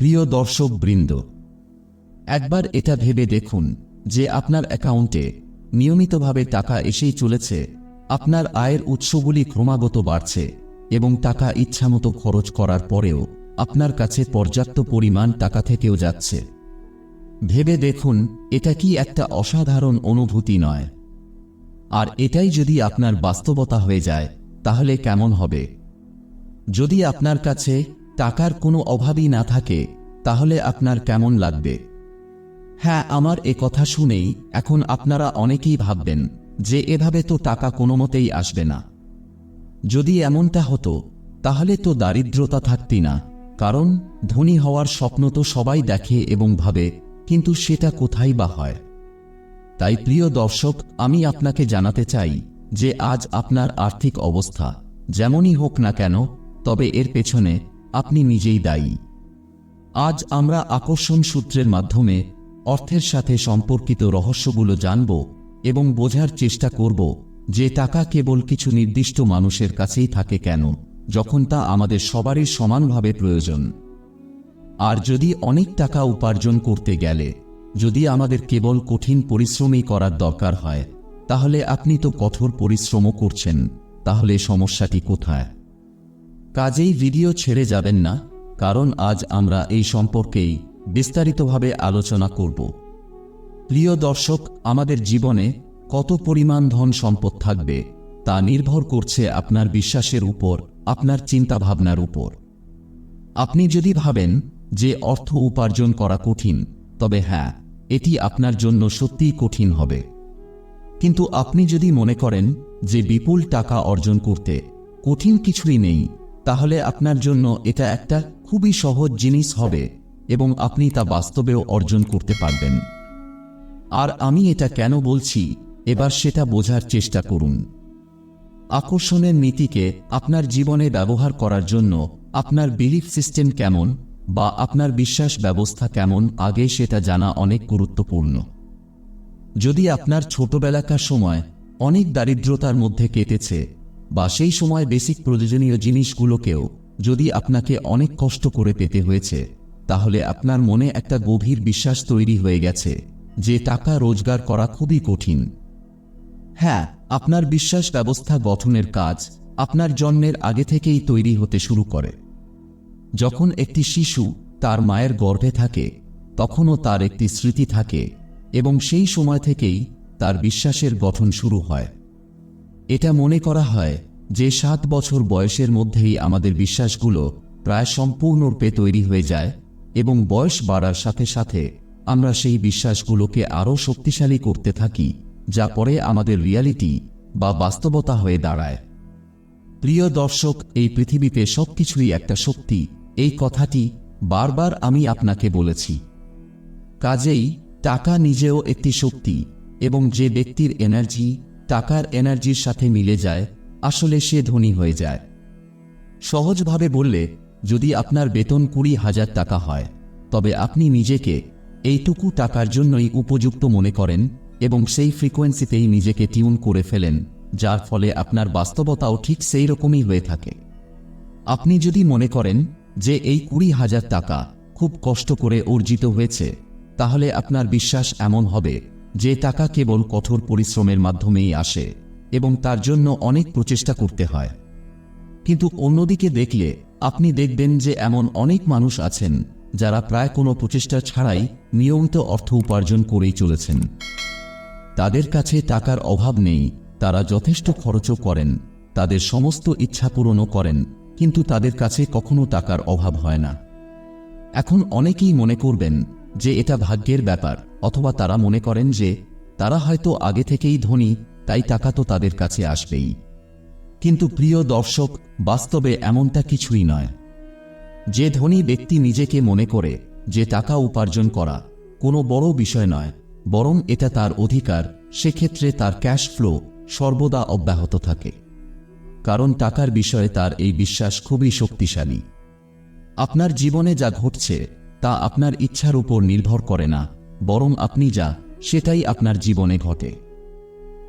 প্রিয় দর্শক বৃন্দ একবার এটা ভেবে দেখুন যে আপনার অ্যাকাউন্টে নিয়মিতভাবে টাকা এসেই চলেছে, আপনার আয়ের উৎসগুলি ক্রমাগত বাড়ছে এবং টাকা ইচ্ছামতো খরচ করার পরেও আপনার কাছে পর্যাপ্ত পরিমাণ টাকা থেকেও যাচ্ছে। ভেবে দেখুন, এটা কি একটা অসাধারণ অনুভূতি নয়। আর এটাই যদি আপনার বাস্তবতা হয়ে যায়, তাহলে কেমন হবে? যদি আপনার কাছে টাকার কোনো অভাবই না থাকে, তাহলে আপনার কেমন লাগবে? হ্যাঁ আমার এ কথা শুনেই এখন আপনারা অনেকেই ভাববেন যে এভাবে তো টাকা কোনো মতেই আসবে না। যদি এমনটা হতো, তাহলে তো দারিদ্রতা থাকতি না, কারণ ধনী হওয়ার স্বপ্ন তো সবাই দেখে এবং ভাবে, কিন্তু সেটা কোথায় বা হয়? তাই প্রিয় দর্শক, আমি আপনাকে জানাতে চাই যে আজ আপনার আর্থিক অবস্থা যেমনই হোক না কেন, তবে এর পেছনে আপনি নিজেই দায়ী। আজ আমরা আকর্ষণ সূত্রের মাধ্যমে অর্থের সাথে সম্পর্কিত রহস্যগুলো জানব এবং বোঝার চেষ্টা করব যে টাকা কেবল কিছু নির্দিষ্ট মানুষের কাছেই থাকে কেন, যখন তা আমাদের সবারই সমানভাবে প্রয়োজন। আর যদি অনেক টাকা উপার্জন করতে গেলে, যদি আমাদের কেবল কঠিন পরিশ্রমই করার দরকার হয়, তাহলে আপনি তো কঠোর পরিশ্রমও করছেন, তাহলে সমস্যাটি কোথায়? কাজেই ভিডিও ছেড়ে যাবেন না, কারণ আজ আমরা এই সম্পর্কেই বিস্তারিতভাবে আলোচনা করব। প্রিয় দর্শক, আমাদের জীবনে কত পরিমাণ ধন সম্পদ থাকবে, তা নির্ভর করছে আপনার বিশ্বাসের উপর, আপনার চিন্তাভাবনার উপর। আপনি যদি ভাবেন যে অর্থ উপার্জন করা কঠিন, তবে হ্যাঁ এটি আপনার জন্য সত্যিই কঠিন হবে। কিন্তু আপনি যদি মনে করেন যে বিপুল টাকা অর্জন করতে কঠিন কিছুই নেই তাহলে আপনার জন্য এটা একটা খুবই সহজ জিনিস হবে এবং আপনি তা বাস্তবেও অর্জন করতে পারবেন। আর আমি এটা কেন বলছি, এবার সেটা বোঝার চেষ্টা করুন। আকর্ষণের নীতিকে আপনার জীবনে ব্যবহার করার জন্য আপনার বিলিফ সিস্টেম কেমন বা আপনার বিশ্বাস ব্যবস্থা কেমন আগে সেটা জানা অনেক গুরুত্বপূর্ণ। যদি আপনার ছোটবেলাকার সময় অনেক দারিদ্রতার মধ্যে কেটেছে বা সেই সময় বেসিক প্রয়োজনীয় জিনিসগুলোকেও যদি আপনাকে অনেক কষ্ট করে পেতে হয়েছে, তাহলে আপনার মনে একটা গভীর বিশ্বাস তৈরি হয়ে গেছে যে টাকা রোজগার করা খুবই কঠিন। হ্যাঁ আপনার বিশ্বাস ব্যবস্থা গঠনের কাজ আপনার জন্মের আগে থেকেই তৈরি হতে শুরু করে। যখন একটি শিশু তার মায়ের গর্ভে থাকে, তখনও তার একটি স্মৃতি থাকে এবং সেই সময় থেকেই তার বিশ্বাসের গঠন শুরু হয়। এটা মনে করা হয় যে সাত বছর বয়সের মধ্যেই আমাদের বিশ্বাসগুলো প্রায় সম্পূর্ণরূপে তৈরি হয়ে যায় এবং বয়স বাড়ার সাথে সাথে আমরা সেই বিশ্বাসগুলোকে আরও শক্তিশালী করতে থাকি, যা পরে আমাদের রিয়ালিটি বা বাস্তবতা হয়ে দাঁড়ায়। প্রিয় দর্শক, এই পৃথিবীতে সবকিছুই একটা শক্তি। এই কথাটি বারবার আমি আপনাকে বলেছি। কাজেই টাকা নিজেও একটি শক্তি এবং যে ব্যক্তির এনার্জি টাকার এনার্জির সাথে মিলে যায়, আসলে সে ধনী হয়ে যায়। সহজভাবে বললে, যদি আপনার বেতন কুড়ি হাজার টাকা হয়, তবে আপনি নিজেকে এইটুকু টাকার জন্যই উপযুক্ত মনে করেন এবং সেই ফ্রিকোয়েন্সিতেই নিজেকে টিউন করে ফেলেন, যার ফলে আপনার বাস্তবতাও ঠিক সেই রকমই হয়ে থাকে। আপনি যদি মনে করেন যে এই কুড়ি হাজার টাকা খুব কষ্ট করে অর্জিত হয়েছে, তাহলে আপনার বিশ্বাস এমন হবে যে টাকা কেবল কঠোর পরিশ্রমের মাধ্যমেই আসে এবং তার জন্য অনেক প্রচেষ্টা করতে হয়। কিন্তু অন্যদিকে দেখলে, আপনি দেখবেন যে এমন অনেক মানুষ আছেন যারা প্রায় কোনো প্রচেষ্টা ছাড়াই নিয়মিত অর্থ উপার্জন করেই চলেছেন। তাদের কাছে টাকার অভাব নেই, তারা যথেষ্ট খরচও করেন, তাদের সমস্ত ইচ্ছা পূরণও করেন, কিন্তু তাদের কাছে কখনো টাকার অভাব হয় না। এখন অনেকেই মনে করবেন যে এটা ভাগ্যের ব্যাপার, অথবা তারা মনে করেন যে, তারা হয়তো আগে থেকেই ধনী, তাই টাকা তো তাদের কাছে আসবেই। কিন্তু প্রিয় দর্শক, বাস্তবে এমনটা কিছুই নয়। যে ধনী ব্যক্তি নিজেকে মনে করে যে টাকা উপার্জন করা কোনো বড় বিষয় নয়, বরং এটা তার অধিকার, সেক্ষেত্রে তার ক্যাশ ফ্লো সর্বদা অব্যাহত থাকে। কারণ টাকার বিষয়ে তার এই বিশ্বাস খুবই শক্তিশালী। আপনার জীবনে যা ঘটছে তা আপনার ইচ্ছার উপর নির্ভর করে না, বরং আপনি যা, সেটাই আপনার জীবনে ঘটে।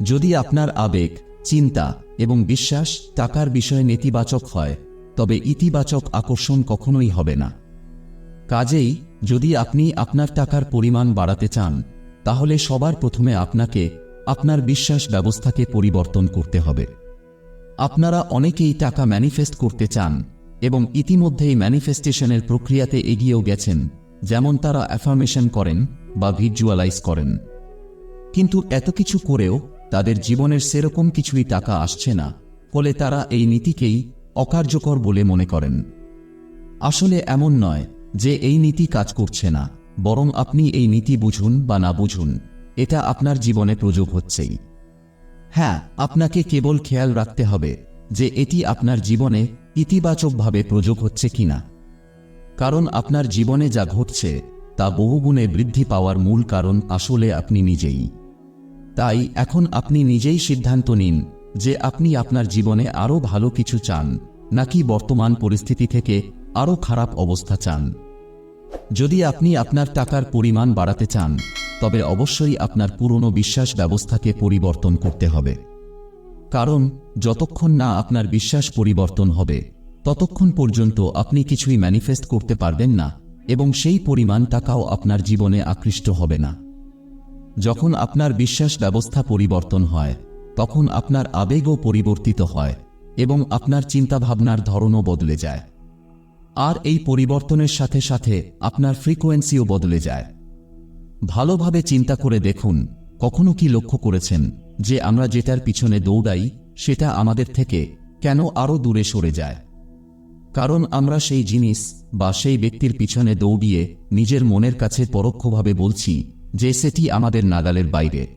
যদি আপনার আবেগ, চিন্তা এবং বিশ্বাস টাকার বিষয়ে নেতিবাচক হয়, তবে ইতিবাচক আকর্ষণ কখনোই হবে না। কাজেই, যদি আপনি আপনার টাকার পরিমাণ বাড়াতে চান, তাহলে সবার প্রথমে আপনাকে আপনার বিশ্বাস ব্যবস্থাকে পরিবর্তন করতে হবে। আপনারা অনেকেই টাকা ম্যানিফেস্ট করতে চান এবং ইতিমধ্যেই ম্যানিফেস্টেশনের প্রক্রিয়াতে এগিয়েও গেছেন, যেমন তারা অ্যাফার্মেশন করেন বা ভিজুয়ালাইজ করেন। কিন্তু এত কিছু করেও তাদের জীবনের সেরকম কিছুই টাকা আসছে না, ফলে তারা এই নীতিকেই অকার্যকর বলে মনে করেন। আসলে এমন নয় যে এই নীতি কাজ করছে না, বরং আপনি এই নীতি বুঝুন বা না বুঝুন, এটা আপনার জীবনে প্রযোগ হচ্ছেই। হ্যাঁ আপনাকে কেবল খেয়াল রাখতে হবে যে এটি আপনার জীবনে ইতিবাচকভাবে প্রযোগ হচ্ছে কিনা? কারণ আপনার জীবনে যা ঘটছে, তা বহুগুণে বৃদ্ধি পাওয়ার মূল কারণ আসলে আপনি নিজেই। তাই এখন আপনি নিজেই সিদ্ধান্ত নিন যে আপনি আপনার জীবনে আরও ভালো কিছু চান, নাকি বর্তমান পরিস্থিতি থেকে আরও খারাপ অবস্থা চান। যদি আপনি আপনার টাকার পরিমাণ বাড়াতে চান, তবে অবশ্যই আপনার পুরনো বিশ্বাস ব্যবস্থাকে পরিবর্তন করতে হবে। কারণ, যতক্ষণ না আপনার বিশ্বাস পরিবর্তন হবে, ততক্ষণ পর্যন্ত আপনি কিছুই ম্যানিফেস্ট করতে পারবেন না, এবং সেই পরিমাণ টাকাও আপনার জীবনে আকৃষ্ট হবে না। যখন আপনার বিশ্বাস ব্যবস্থা পরিবর্তন হয়, তখন আপনার আবেগও পরিবর্তিত হয়, এবং আপনার চিন্তাভাবনার ধরনও বদলে যায়। আর এই পরিবর্তনের সাথে সাথে আপনার ফ্রিকোয়েন্সিও বদলে যায়। ভালোভাবে চিন্তা করে দেখুন, কখনো কি লক্ষ্য করেছেন? যে আমরা যেটার পিছনে দৌড়াই, সেটা আমাদের থেকে কেন আরও দূরে সরে যায়? কারণ আমরা সেই জিনিস বা সেই ব্যক্তির পিছনে দৌড়িয়ে নিজের মনের কাছে পরোক্ষভাবে বলছি যে সেটি আমাদের নাগালের বাইরে।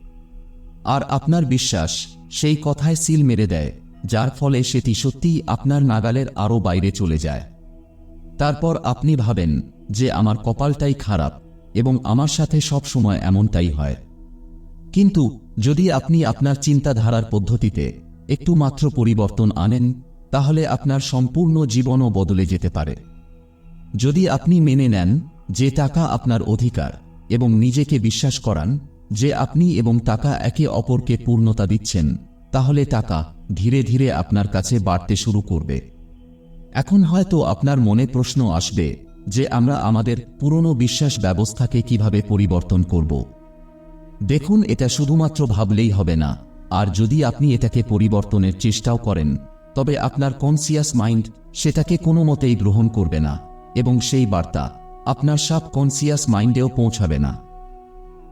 আর আপনার বিশ্বাস সেই কথায় সিল মেরে দেয়, যার ফলে সেটি সত্যিই আপনার নাগালের আরও বাইরে চলে যায়। তারপর আপনি ভাবেন যে আমার কপালটাই খারাপ এবং আমার সাথে সব সময় এমনটাই হয়। কিন্তু, যদি আপনি আপনার চিন্তাধারার পদ্ধতিতে একটু মাত্র পরিবর্তন আনেন, তাহলে আপনার সম্পূর্ণ জীবনও বদলে যেতে পারে। যদি আপনি মেনে নেন যে টাকা আপনার অধিকার এবং নিজেকে বিশ্বাস করান যে আপনি এবং টাকা একে অপরকে পূর্ণতা দিচ্ছেন, তাহলে টাকা ধীরে ধীরে আপনার কাছে বাড়তে শুরু করবে। এখন হয়তো আপনার মনে প্রশ্ন আসবে যে আমরা আমাদের পুরনো বিশ্বাস ব্যবস্থাকে কীভাবে পরিবর্তন করব। দেখুন, এটা শুধুমাত্র ভাবলেই হবে না। আর যদি আপনি এটাকে পরিবর্তনের চেষ্টাও করেন, তবে আপনার কনসিয়াস মাইন্ড সেটাকে কোনো মতেই গ্রহণ করবে না, এবং সেই বার্তা আপনার সাব কনসিয়াস মাইন্ডেও পৌঁছাবে না।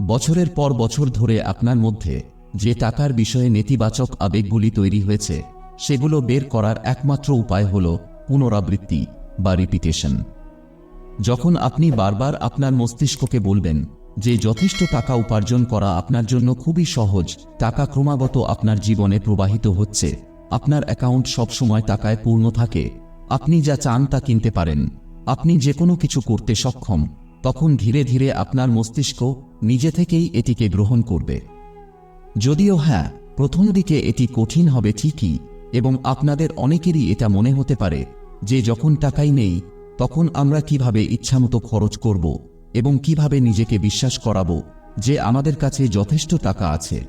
বছরের পর বছর ধরে আপনার মধ্যে যে টাকার বিষয়ে নেতিবাচক আবেগগুলি তৈরি হয়েছে, সেগুলো বের করার একমাত্র উপায় হল পুনরাবৃত্তি বা রিপিটেশন যখন আপনি বারবার আপনার মস্তিষ্ককে বলবেন যে যথেষ্ট টাকা উপার্জন করা আপনার জন্য খুবই সহজ, টাকা ক্রমাগত আপনার জীবনে প্রবাহিত হচ্ছে। আপনার অ্যাকাউন্ট সবসময় টাকায় পূর্ণ থাকে। আপনি যা চান তা কিনতে পারেন। আপনি যে কোনো কিছু করতে সক্ষম, তখন ধীরে ধীরে আপনার মস্তিষ্ক নিজে থেকেই এটিকে গ্রহণ করবে। যদিও হ্যাঁ প্রথম দিকে এটি কঠিন হবে ঠিকই, এবং আপনাদের অনেকেরই এটা মনে হতে পারে যে যখন টাকাই নেই, তখন আমরা কীভাবে ইচ্ছামতো খরচ করব। এবং কীভাবে নিজেকে বিশ্বাস করাব যে আমাদের কাছে যথেষ্ট টাকা আছে।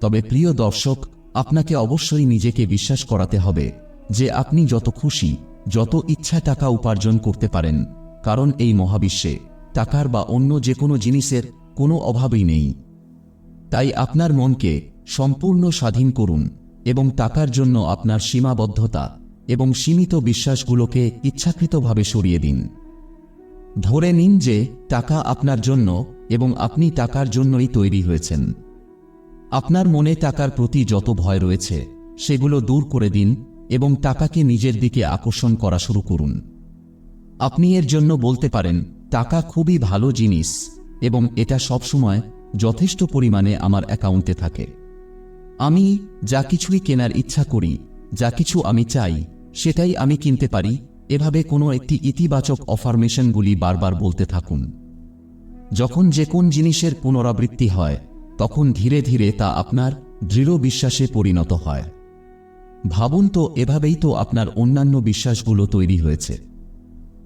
তবে প্রিয় দর্শক, আপনাকে অবশ্যই নিজেকে বিশ্বাস করাতে হবে যে আপনি যত খুশি, যত ইচ্ছা টাকা উপার্জন করতে পারেন, কারণ এই মহাবিশ্বে টাকার বা অন্য যে কোনো জিনিসের কোনো অভাবই নেই। তাই আপনার মনকে সম্পূর্ণ স্বাধীন করুন এবং টাকার জন্য আপনার সীমাবদ্ধতা এবং সীমিত বিশ্বাসগুলোকে ইচ্ছাকৃতভাবে সরিয়ে দিন। ধরে নিন যে টাকা আপনার জন্য এবং আপনি টাকার জন্যই তৈরি হয়েছেন। আপনার মনে টাকার প্রতি যত ভয় রয়েছে, সেগুলো দূর করে দিন এবং টাকাকে নিজের দিকে আকর্ষণ করা শুরু করুন। আপনি এর জন্য বলতে পারেন, টাকা খুবই ভালো জিনিস এবং এটা সবসময় যথেষ্ট পরিমাণে আমার অ্যাকাউন্টে থাকে। আমি যা কিছুই কেনার ইচ্ছা করি, যা কিছু আমি চাই, সেটাই আমি কিনতে পারি এভাবে কোনো একটি ইতিবাচক অফার্মেশনগুলি বারবার বলতে থাকুন। যখন যে কোন জিনিসের পুনরাবৃত্তি হয়, তখন ধীরে ধীরে তা আপনার দৃঢ় বিশ্বাসে পরিণত হয়। ভাবুন তো, এভাবেই তো আপনার অন্যান্য বিশ্বাসগুলো তৈরি হয়েছে।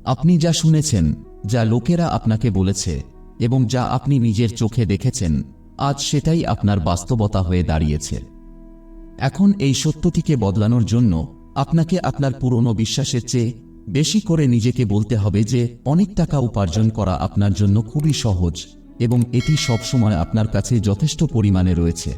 আপনি যা শুনেছেন, যা লোকেরা আপনাকে বলেছে, এবং যা আপনি নিজের চোখে দেখেছেন, আজ সেটাই আপনার বাস্তবতা হয়ে দাঁড়িয়েছে। এখন এই সত্যটিকে বদলানোর জন্য আপনাকে আপনার পুরনো বিশ্বাসের চেয়ে বেশি করে নিজেকে বলতে হবে যে, অনেক টাকা উপার্জন করা আপনার জন্য খুবই সহজ এবং এটি সবসময় আপনার কাছে যথেষ্ট পরিমাণে রয়েছে।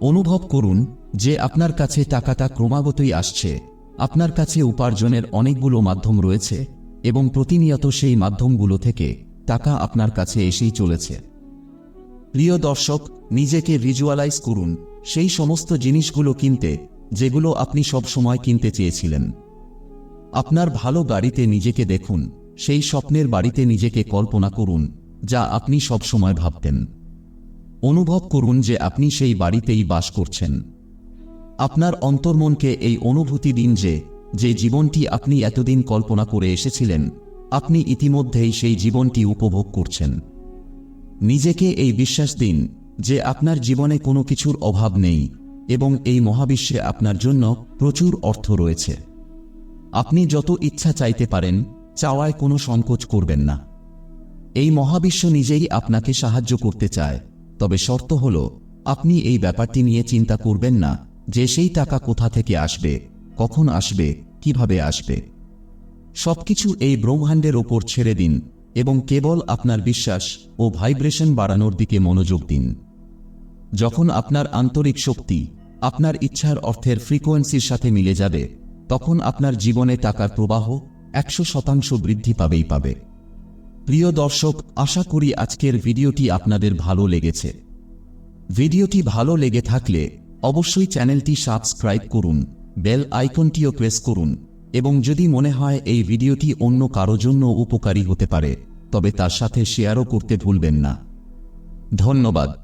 অনুভব করুন যে, আপনার কাছে টাকাটা ক্রমাগতই আসছে, আপনার কাছে উপার্জনের অনেকগুলো মাধ্যম রয়েছে এবং প্রতিনিয়ত সেই মাধ্যমগুলো থেকে টাকা আপনার কাছে এসেই চলেছে। প্রিয় দর্শক, নিজেকে ভিজুয়ালাইজ করুন, সেই সমস্ত জিনিসগুলো কিনতে যেগুলো আপনি সব সময় কিনতে চেয়েছিলেন। আপনার ভালো গাড়িতে নিজেকে দেখুন, সেই স্বপ্নের বাড়িতে নিজেকে কল্পনা করুন, যা আপনি সব সময় ভাবতেন। অনুভব করুন যে আপনি সেই বাড়িতেই বাস করছেন। আপনার অন্তর্মনকে এই অনুভূতি দিন যে যে জীবনটি আপনি এতদিন কল্পনা করে এসেছিলেন, আপনি ইতিমধ্যেই সেই জীবনটি উপভোগ করছেন। নিজেকে এই বিশ্বাস দিন যে আপনার জীবনে কোনো কিছুর অভাব নেই এবং এই মহাবিশ্বে আপনার জন্য প্রচুর অর্থ রয়েছে। আপনি যত ইচ্ছা চাইতে পারেন, চাওয়ায় কোনো সংকোচ করবেন না। এই মহাবিশ্ব নিজেই আপনাকে সাহায্য করতে চায়, তবে শর্ত হল, আপনি এই ব্যাপারটি নিয়ে চিন্তা করবেন না যে সেই টাকা কোথা থেকে আসবে, কখন আসবে, কীভাবে আসবে। সবকিছু এই ব্রহ্মাণ্ডের ওপর ছেড়ে দিন এবং কেবল আপনার বিশ্বাস ও ভাইব্রেশন বাড়ানোর দিকে মনোযোগ দিন। যখন আপনার আন্তরিক শক্তি আপনার ইচ্ছার অর্থের ফ্রিকোয়েন্সির সাথে মিলে যাবে তখন আপনার জীবনে টাকার প্রবাহ একশো শতাংশ বৃদ্ধি পাবেই পাবে। প্রিয় দর্শক, আশা করি আজকের ভিডিওটি আপনাদের ভালো লেগেছে। ভিডিওটি ভালো লেগে থাকলে অবশ্যই চ্যানেলটি সাবস্ক্রাইব করুন, বেল আইকনটিও প্রেস করুন এবং যদি মনে হয় এই ভিডিওটি অন্য কারও জন্য উপকারী হতে পারে, তবে তার সাথে শেয়ারও করতে ভুলবেন না। ধন্যবাদ।